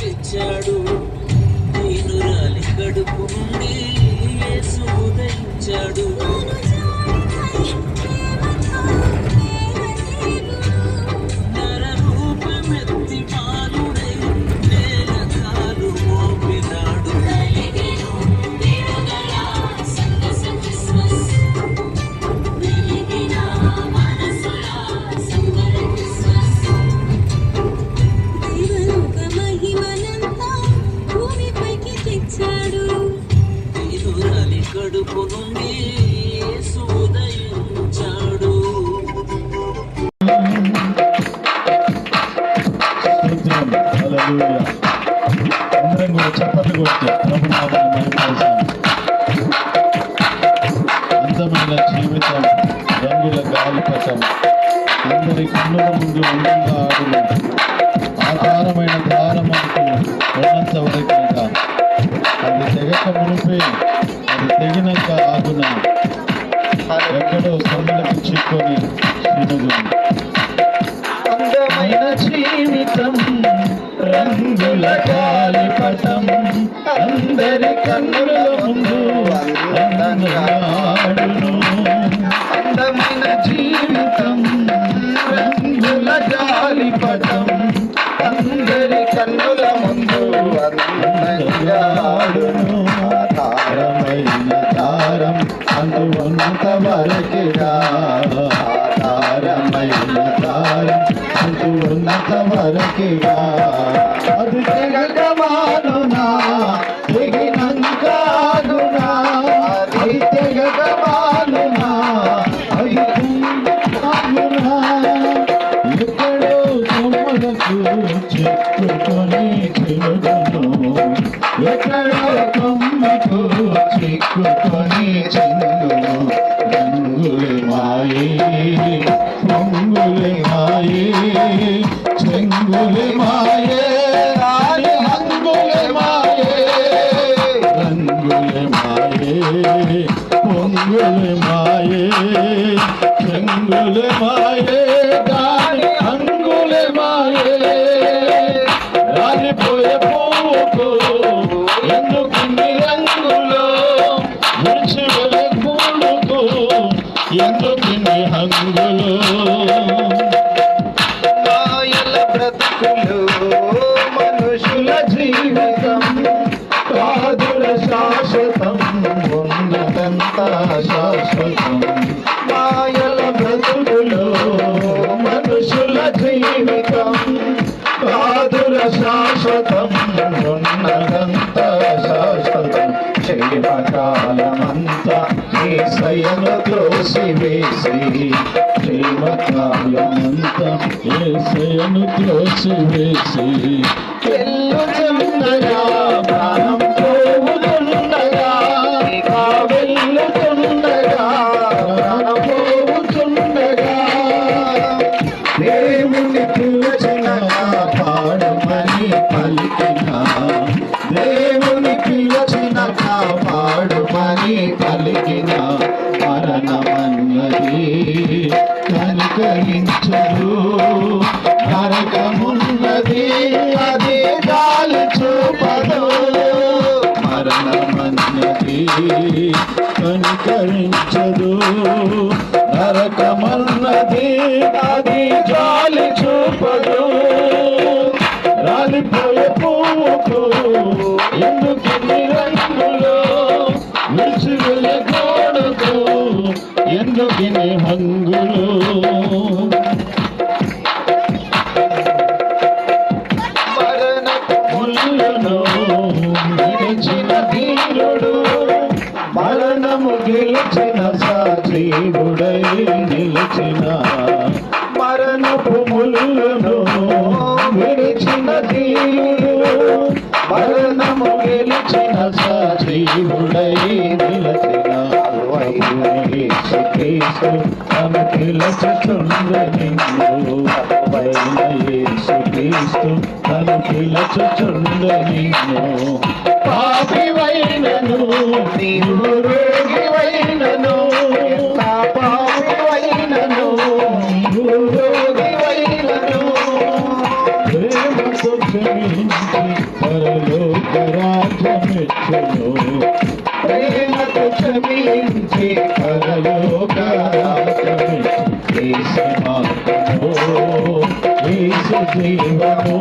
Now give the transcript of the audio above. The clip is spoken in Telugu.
తెచ్చాడు నేను రాలి గడుపును కడుపు నుండి యేసు అందరం కూడా చప్పట్లు కొట్టి ప్రభు నామాన్ని అందమైన జీవితం రంగుల గాలిపటం అందరి కన్నుల ముందు అందంగా ఆడును. ఆధారమైన దారం అంటూ ఉన్నంత వరకు అది తెగక మునిపే తెగినాక ఎక్కడో సొమ్మలకు చిక్కొని అందమైన జీవితం రంగుల గాలిపటం అందరి కన్నుల ముందు ఆడును అందమైన జీవితం రంగుల గాలిపటం ఆధారమైన దారం అందువంత వరకిగా అది తెగమానునా తెగినంకాగునా செங்குலை மாயே செங்குலை மாயே செங்குலை மாயே மாயே பொங்குலை மாயே மாயே శాశ్వతం ఉన్నతంత శాశ్వతం. మాయల బ్రతుకులు మనుషుల జీవితం కాదుల శాశ్వతం ఉన్నతంత శాశ్వతం. క్షేమకాలమంతా ఈ సయను త్రోసి వేసి క్షేమకాలమంతా ఏ సయను త్రోసి వేసి నరకమున్నది అది దాలి చూపదు. మరణమన్నది కనికరించదు నరకమన్నది అది జాలి చూపదు. రాలిపోయే పువ్వుకు ఎందుకు నిరంగులో నిలిచి వెళ్ళే గోడకు ఎందుకు హంగులు? గెలిచిన సాజీవుడై నిలిచిన మరణపు ముళ్ళను విడిచిన ధీరుడు. మరణము గెలిచిన సాజీవుడై నిలిచిన యేసుక్రీస్తు తన పిలచుచుండ నిన్ను పైన యేసుక్రీస్తు తన నీవు స్వర్గరాజ్యమిచ్చను ప్రేమకు క్షమించి పరలోకరాజ్యమిచ్చు జీవను